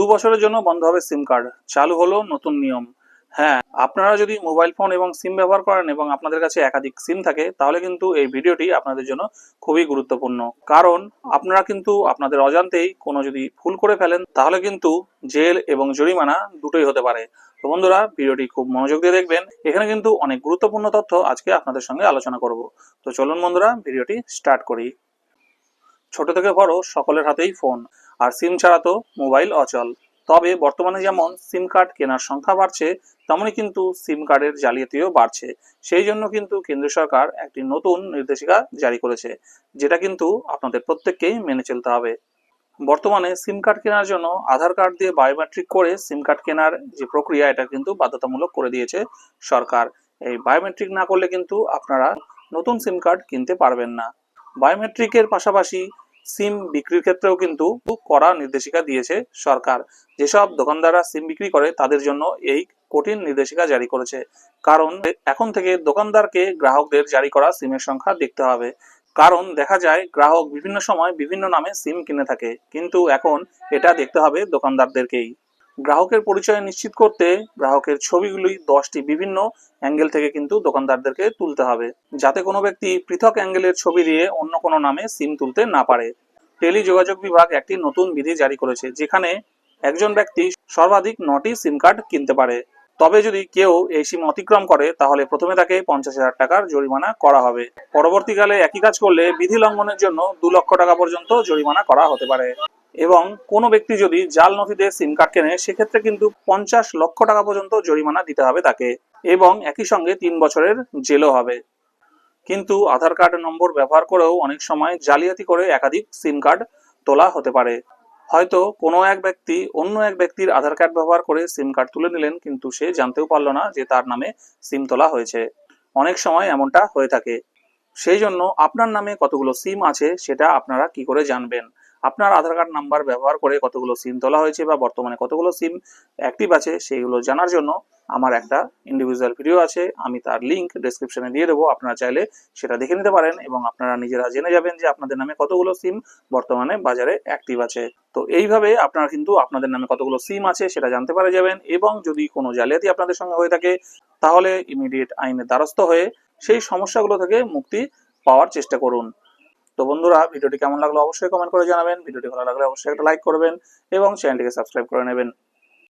দু বছরের জন্য বন্ধ হবে সিম কার্ড চালু হলো নতুন নিয়ম। হ্যাঁ আপনারা যদি মোবাইল ফোন এবং সিম ব্যবহার করেন এবং আপনাদের কাছে একাধিক সিম থাকে, তাহলে কিন্তু এই ভিডিওটি আপনাদের জন্য খুবই গুরুত্বপূর্ণ। কারণ আপনারা কিন্তু আপনাদের অজান্তেই কোনো যদি ভুল করে ফেলেন, তাহলে কিন্তু জেল এবং জরিমানা দুটোই হতে পারে। তো বন্ধুরা, ভিডিওটি খুব মনোযোগ দিয়ে দেখবেন। এখানে কিন্তু অনেক গুরুত্বপূর্ণ তথ্য আজকে আপনাদের সঙ্গে আলোচনা করব। তো চলুন বন্ধুরা, ভিডিওটি স্টার্ট করি। ছোট থেকে বড় সকলের হাতেই ফোন আর সিম ছাড়া তো মোবাইল অচল। তবে বর্তমানে যেমন সিম কার্ড কেনার সংখ্যা বাড়ছে, তেমনই কিন্তু সিম কার্ডের জালিয়াতিও বাড়ছে। সেই জন্য কিন্তু কেন্দ্র সরকার একটি নতুন নির্দেশিকা জারি করেছে, যেটা কিন্তু আপনাদের প্রত্যেককেই মেনে চলতে হবে। বর্তমানে সিম কার্ড কেনার জন্য আধার কার্ড দিয়ে বায়োমেট্রিক করে সিম কার্ড কেনার যে প্রক্রিয়া, এটা কিন্তু বাধ্যতামূলক করে দিয়েছে সরকার। এই বায়োমেট্রিক না করলে কিন্তু আপনারা নতুন সিম কার্ড কিনতে পারবেন না। বায়োমেট্রিকের পাশাপাশি সিম বিক্রির ক্ষেত্রেও কিন্তু কড়া নির্দেশিকা দিয়েছে সরকার। যেসব দোকানদাররা সিম বিক্রি করে, তাদের জন্য এই কঠিন নির্দেশিকা জারি করেছে। কারণ এখন থেকে দোকানদারকে গ্রাহকদের জারি করা সিমের সংখ্যা দেখতে হবে। কারণ দেখা যায়, গ্রাহক বিভিন্ন সময় বিভিন্ন নামে সিম কিনে থাকে। কিন্তু এখন এটা দেখতে হবে দোকানদারদেরকেই। গ্রাহকের পরিচয় নিশ্চিত করতে গ্রাহকের ছবিগুলি দশটি বিভিন্ন অ্যাঙ্গেল থেকে কিন্তু দোকানদারদেরকে তুলতে হবে, যাতে কোনো ব্যক্তি পৃথক অ্যাঙ্গেলের ছবি দিয়ে অন্য কোনো নামে সিম তুলতে না পারে। টেলি যোগাযোগ বিভাগ একটি নতুন বিধি জারি করেছে, যেখানে একজন ব্যক্তি সর্বাধিক নটি সিম কার্ড কিনতে পারে। তবে যদি কেউ এই সীমা অতিক্রম করে, তাহলে প্রথমে তাকে পঞ্চাশ হাজার টাকার জরিমানা করা হবে। পরবর্তীকালে একই কাজ করলে বিধি লঙ্ঘনের জন্য দু লক্ষ টাকা পর্যন্ত জরিমানা করা হতে পারে। এবং কোনো ব্যক্তি যদি জাল নথিতে সিম কার্ড কেনে, সেক্ষেত্রে কিন্তু পঞ্চাশ লক্ষ টাকা পর্যন্ত জরিমানা দিতে হবে তাকে এবং একই সঙ্গে তিন বছরের জেলও হবে। কিন্তু আধার কার্ড নম্বর ব্যবহার করেও অনেক সময় জালিয়াতি করে একাধিক সিম কার্ড তোলা হতে পারে। হয়তো কোনো এক ব্যক্তি অন্য এক ব্যক্তির আধার কার্ড ব্যবহার করে সিম কার্ড তুলে নিলেন, কিন্তু সে জানতেও পারল না যে তার নামে সিম তোলা হয়েছে। অনেক সময় এমনটা হয়ে থাকে। সেই জন্য আপনার নামে কতগুলো সিম আছে, সেটা আপনারা কি করে জানবেন? আপনার আধার কার্ড নাম্বার ব্যবহার করে কতগুলো সিম তোলা হয়েছে বা বর্তমানে কতগুলো সিম অ্যাক্টিভ আছে সেইগুলো জানার জন্য আমার একটা ইন্ডিভিজুয়াল ভিডিও আছে, আমি তার লিঙ্ক ডেসক্রিপশনে দিয়ে দেবো। আপনারা চাইলে সেটা দেখে নিতে পারেন এবং আপনারা নিজেরা জেনে যাবেন যে আপনাদের নামে কতগুলো সিম বর্তমানে বাজারে অ্যাক্টিভ আছে। তো এইভাবে আপনারা কিন্তু আপনাদের নামে কতগুলো সিম আছে সেটা জানতে পারে যাবেন এবং যদি কোনো জালিয়াতি আপনাদের সঙ্গে হয়ে থাকে, তাহলে ইমিডিয়েট আইনের দ্বারস্থ হয়ে সেই সমস্যাগুলো থেকে মুক্তি পাওয়ার চেষ্টা করুন। তো বন্ধুরা, ভিডিওটি কেমন লাগল অবশ্যই কমেন্ট করে জানাবেন। ভিডিওটি ভালো লাগলে অবশ্যই একটা লাইক করবেন এবং চ্যানেলটিকে সাবস্ক্রাইব করে নেবেন।